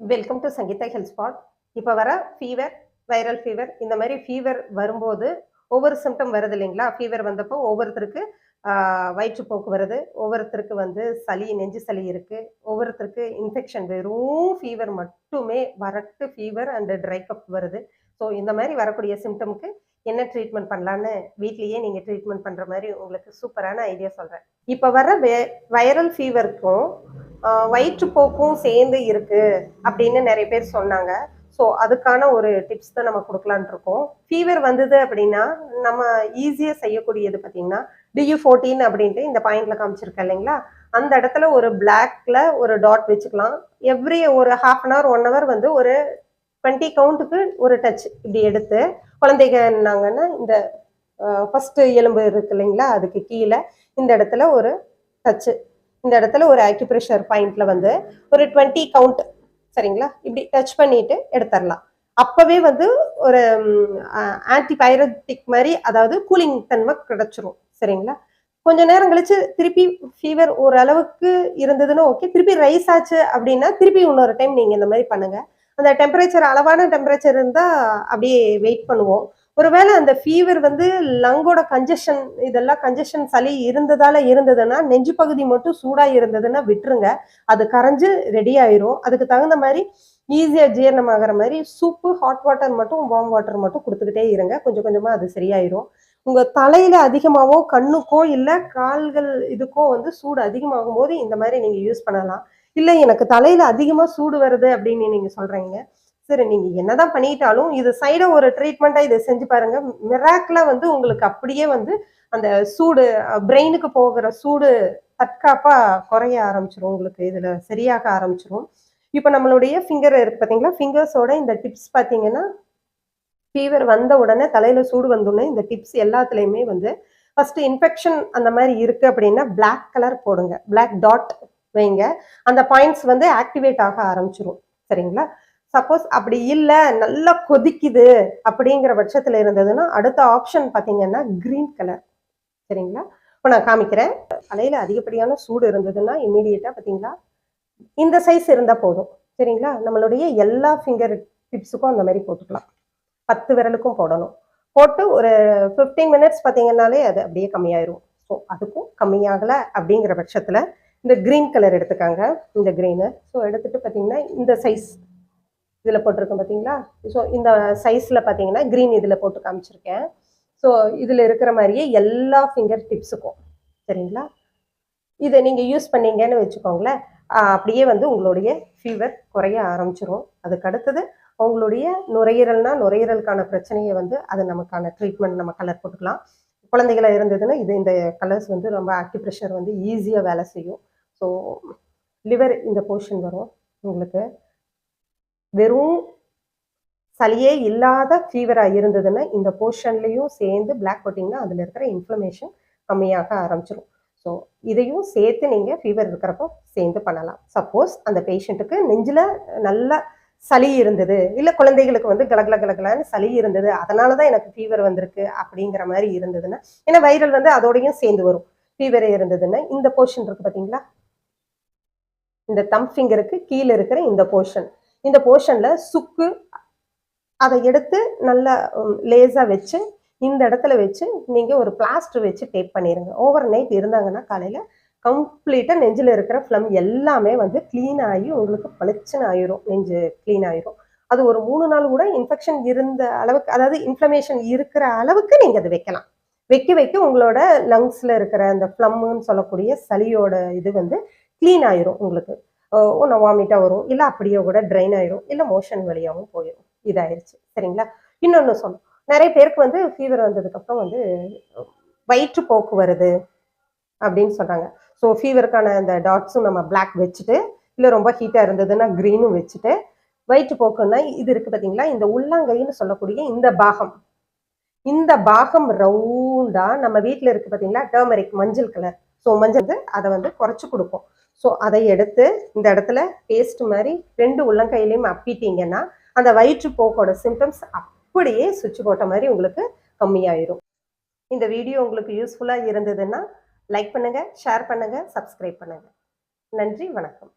Welcome to Sangeetha health spot இப்போ வர fever viral fever இந்த மாதிரி ஃபீவர் வரும்போது ஒவ்வொரு சிம்டம் வருது இல்லைங்களா? ஃபீவர் வந்தப்போ ஒவ்வொருத்தருக்கு வயிற்றுப்போக்கு வருது. ஒவ்வொருத்தருக்கு வந்து சளி நெஞ்சு சளி இருக்குது ஒவ்வொருத்தருக்கு இன்ஃபெக்ஷன் வெறும் ஃபீவர் மட்டுமே வரட்டு ஃபீவர் அண்டு ட்ரை கப் வருது. ஸோ இந்த மாதிரி வரக்கூடிய சிம்டம்க்கு என்ன ட்ரீட்மெண்ட் பண்ணலான்னு வீட்லேயே நீங்கள் ட்ரீட்மெண்ட் பண்ணுற மாதிரி உங்களுக்கு சூப்பரான ஐடியா சொல்கிறேன் இப்போ வர வைரல் ஃபீவருக்கும் வயிற்றுப்போக்கும் சேர்ந்து இருக்குது அப்படின்னு நிறைய பேர் சொன்னாங்க. ஸோ அதுக்கான ஒரு டிப்ஸ் தான் நம்ம கொடுக்கலான் இருக்கோம். ஃபீவர் வந்தது அப்படின்னா நம்ம ஈஸியாக செய்யக்கூடியது பார்த்தீங்கன்னா டியூ ஃபோர்டீன் அப்படின்ட்டு இந்த பாயிண்ட்ல காமிச்சிருக்கேன் இல்லைங்களா? அந்த இடத்துல ஒரு பிளாக்ல ஒரு டாட் வச்சுக்கலாம். எவ்ரி ஒரு half an hour one hour வந்து ஒரு டுவெண்ட்டி கவுண்ட்டுக்கு ஒரு டச் இப்படி எடுத்து குழந்தைங்கன்னாங்கன்னா இந்த ஃபஸ்ட்டு எலும்பு இருக்கு இல்லைங்களா அதுக்கு கீழே இந்த இடத்துல ஒரு டச்சு இந்த இடத்துல ஒரு ஆக்யூப்ரெஷர் பாயிண்ட்ல வந்து ஒரு டுவெண்ட்டி கவுண்ட் சரிங்களா? இப்படி டச் பண்ணிட்டு எடுத்துடலாம். அப்பவே வந்து ஒரு ஆன்டிபயோட்டிக் மாதிரி அதாவது கூலிங் தன்மை கிடைச்சிரும் சரிங்களா? கொஞ்ச நேரம் கழிச்சு திருப்பி ஃபீவர் ஓரளவுக்கு இருந்ததுன்னா ஓகே திருப்பி ரைஸ் ஆச்சு அப்படின்னா திருப்பி இன்னொரு டைம் நீங்க இந்த மாதிரி பண்ணுங்க. அந்த டெம்பரேச்சர் அளவான டெம்பரேச்சர் இருந்தா அப்படியே வெயிட் பண்ணுவோம். ஒருவேளை அந்த ஃபீவர் வந்து லங்கோட கஞ்சஷன் இதெல்லாம் கஞ்சஷன் சளி இருந்ததால இருந்ததுன்னா நெஞ்சு பகுதி மட்டும் சூடா இருந்ததுன்னா விட்டுருங்க. அது கரைஞ்சு ரெடி ஆயிரும். அதுக்கு தகுந்த மாதிரி ஈஸியா ஜீரணமாகிற மாதிரி சூப்பு ஹாட் வாட்டர் மட்டும் வார்ம் வாட்டர் மட்டும் கொடுத்துக்கிட்டே இருங்க. கொஞ்சம் கொஞ்சமா அது சரியாயிரும். உங்க தலையில அதிகமாவோ கண்ணுக்கோ இல்ல கால்கள் இதுக்கோ வந்து சூடு அதிகமாகும் போது இந்த மாதிரி நீங்க யூஸ் பண்ணலாம். இல்ல எனக்கு தலையில அதிகமா சூடு வருது அப்படின்னு நீங்க சொல்றீங்க. சரி நீங்க என்னதான் பண்ணிட்டாலும் இது சைடா ஒரு ட்ரீட்மெண்ட்டாக இதை செஞ்சு பாருங்க. மிராக்லா வந்து உங்களுக்கு அப்படியே வந்து அந்த சூடு பிரெயினுக்கு போகிற சூடு தற்காப்பா குறைய ஆரம்பிச்சிரும். உங்களுக்கு இதுல சரியாக ஆரம்பிச்சிரும். இப்போ நம்மளுடைய ஃபிங்கர் இருக்கு பார்த்தீங்களா ஃபிங்கர்ஸோட இந்த டிப்ஸ் பார்த்தீங்கன்னா ஃபீவர் வந்த உடனே தலையில சூடு வந்தோடனே இந்த டிப்ஸ் எல்லாத்துலேயுமே வந்து ஃபர்ஸ்ட் இன்ஃபெக்ஷன் அந்த மாதிரி இருக்கு அப்படின்னா பிளாக் கலர் போடுங்க. பிளாக் டாட் வைங்க. அந்த பாயிண்ட்ஸ் வந்து ஆக்டிவேட் ஆக ஆரம்பிச்சிரும். சரிங்களா? சப்போஸ் அப்படி இல்லை நல்லா கொதிக்குது அப்படிங்கிற பட்சத்தில் இருந்ததுன்னா அடுத்த ஆப்ஷன் பார்த்தீங்கன்னா கிரீன் கலர் சரிங்களா? இப்போ நான் காமிக்கிறேன். தலையில் அதிகப்படியான சூடு இருந்ததுன்னா இம்மீடியட்டாக பார்த்தீங்களா? இந்த சைஸ் இருந்தால் போதும். சரிங்களா? நம்மளுடைய எல்லா ஃபிங்கர் டிப்ஸுக்கும் அந்த மாதிரி போட்டுக்கலாம். பத்து விரலுக்கும் போடணும். போட்டு ஒரு ஃபிஃப்டீன் மினிட்ஸ் பார்த்தீங்கன்னாலே அது அப்படியே கம்மியாயிரும். ஸோ அதுக்கும் கம்மியாகலை அப்படிங்கிற பட்சத்தில் இந்த க்ரீன் கலர் எடுத்துக்காங்க. இந்த க்ரீனு ஸோ எடுத்துகிட்டு பார்த்தீங்கன்னா இந்த சைஸ் இதில் போட்டிருக்கோம் பார்த்தீங்களா ஸோ இந்த சைஸில் பார்த்தீங்கன்னா க்ரீன் இதில் போட்டு காமிச்சிருக்கேன். ஸோ இதில் இருக்கிற மாதிரியே எல்லா ஃபிங்கர் டிப்ஸுக்கும் சரிங்களா? இதை நீங்கள் யூஸ் பண்ணீங்கன்னு வச்சுக்கோங்களேன் அப்படியே வந்து உங்களுடைய ஃபீவர் குறைய ஆரம்பிச்சிரும். அதுக்கு அடுத்தது அவங்களுடைய நுரையீரல்னா நுரையீரலுக்கான பிரச்சனையை வந்து அது நமக்கான ட்ரீட்மெண்ட் நம்ம கலர் போட்டுக்கலாம். குழந்தைகளாக இருந்ததுன்னா இது இந்த கலர்ஸ் வந்து ரொம்ப ஆக்டிப்ரெஷர் வந்து ஈஸியாக வேலை செய்யும். ஸோ லிவர் இந்த போர்ஷன் வரும் உங்களுக்கு. வெறும் சளியே இல்லாத ஃபீவராக இருந்ததுன்னா இந்த போர்ஷன்லையும் சேர்ந்து பிளாக் போட்டிங்கன்னா அதில் இருக்கிற இன்ஃப்ளமேஷன் கம்மியாக ஆரம்பிச்சிடும் ஸோ இதையும் சேர்த்து நீங்கள் ஃபீவர் இருக்கிறப்போ சேர்ந்து பண்ணலாம். சப்போஸ் அந்த பேஷண்ட்டுக்கு நெஞ்சில் நல்ல சளி இருந்தது. இல்லை குழந்தைகளுக்கு வந்து கலகல கலகலன்னு சளி இருந்தது. அதனால தான் எனக்கு ஃபீவர் வந்திருக்கு அப்படிங்கிற மாதிரி இருந்ததுன்னா ஏன்னா வைரல் வந்து அதோடையும் சேர்ந்து வரும். ஃபீவர் இருந்ததுன்னா இந்த போர்ஷன் இருக்குது பார்த்தீங்களா இந்த தம் ஃபிங்கருக்கு கீழே இருக்கிற இந்த போர்ஷன் இந்த போர்ஷனில் சுக்கு அதை எடுத்து நல்லா லேஸாக வச்சு இந்த இடத்துல வச்சு நீங்கள் ஒரு பிளாஸ்டர் வச்சு டேப் பண்ணிடுங்க ஓவர் நைட் இருந்தாங்கன்னா காலையில் கம்ப்ளீட்டாக நெஞ்சில் இருக்கிற ஃப்ளம் எல்லாமே வந்து க்ளீன் ஆகி உங்களுக்கு பளிச்சுன்னு ஆயிரும். நெஞ்சு க்ளீன் ஆயிரும். அது ஒரு மூணு நாள் கூட இன்ஃபெக்ஷன் இருந்த அளவுக்கு அதாவது இன்ஃப்ளமேஷன் இருக்கிற அளவுக்கு நீங்கள் அதை வைக்கலாம். வைக்க வைக்க உங்களோட லங்ஸில் இருக்கிற அந்த ஃப்ளம்முன்னு சொல்லக்கூடிய சளியோட இது வந்து க்ளீன் ஆயிரும் உங்களுக்கு. ஒன்று வாமிட்டாக வரும். இல்லை அப்படியே கூட ட்ரைன் ஆயிரும். இல்லை மோஷன் வழியாகவும் போயிடும் இதாயிருச்சு. சரிங்களா? இன்னொன்று சொன்னோம் நிறைய பேருக்கு வந்து ஃபீவர் வந்ததுக்கப்புறம் வந்து வயிற்றுப்போக்கு வருது அப்படின்னு சொல்கிறாங்க ஸோ ஃபீவருக்கான அந்த டாட்ஸும் நம்ம பிளாக் வச்சுட்டு இல்லை ரொம்ப ஹீட்டாக இருந்ததுன்னா க்ரீனும் வச்சுட்டு வயிற்றுப்போக்குன்னா இது இருக்குது பார்த்தீங்களா இந்த உள்ளங்கைன்னு சொல்லக்கூடிய இந்த பாகம். இந்த பாகம் ரவுண்டாக நம்ம வீட்டில் இருக்குது பார்த்தீங்களா டர்மரிக் மஞ்சள் கலர் ஸோ மஞ்சள் வந்து அதை வந்து குறைச்சி கொடுக்கும். ஸோ அதை எடுத்து இந்த இடத்துல பேஸ்ட் மாதிரி ரெண்டு உள்ளங்கையிலையும் அப்பிட்டீங்கன்னா அந்த வயிற்றுப்போக்கோட சிம்டம்ஸ் அப்படியே சுவிட்ச் போட்ட மாதிரி உங்களுக்கு கம்மியாயிரும். இந்த வீடியோ உங்களுக்கு யூஸ்ஃபுல்லாக இருந்ததுன்னா லைக் பண்ணுங்கள் ஷேர் பண்ணுங்கள் சப்ஸ்கிரைப் பண்ணுங்கள் நன்றி வணக்கம்.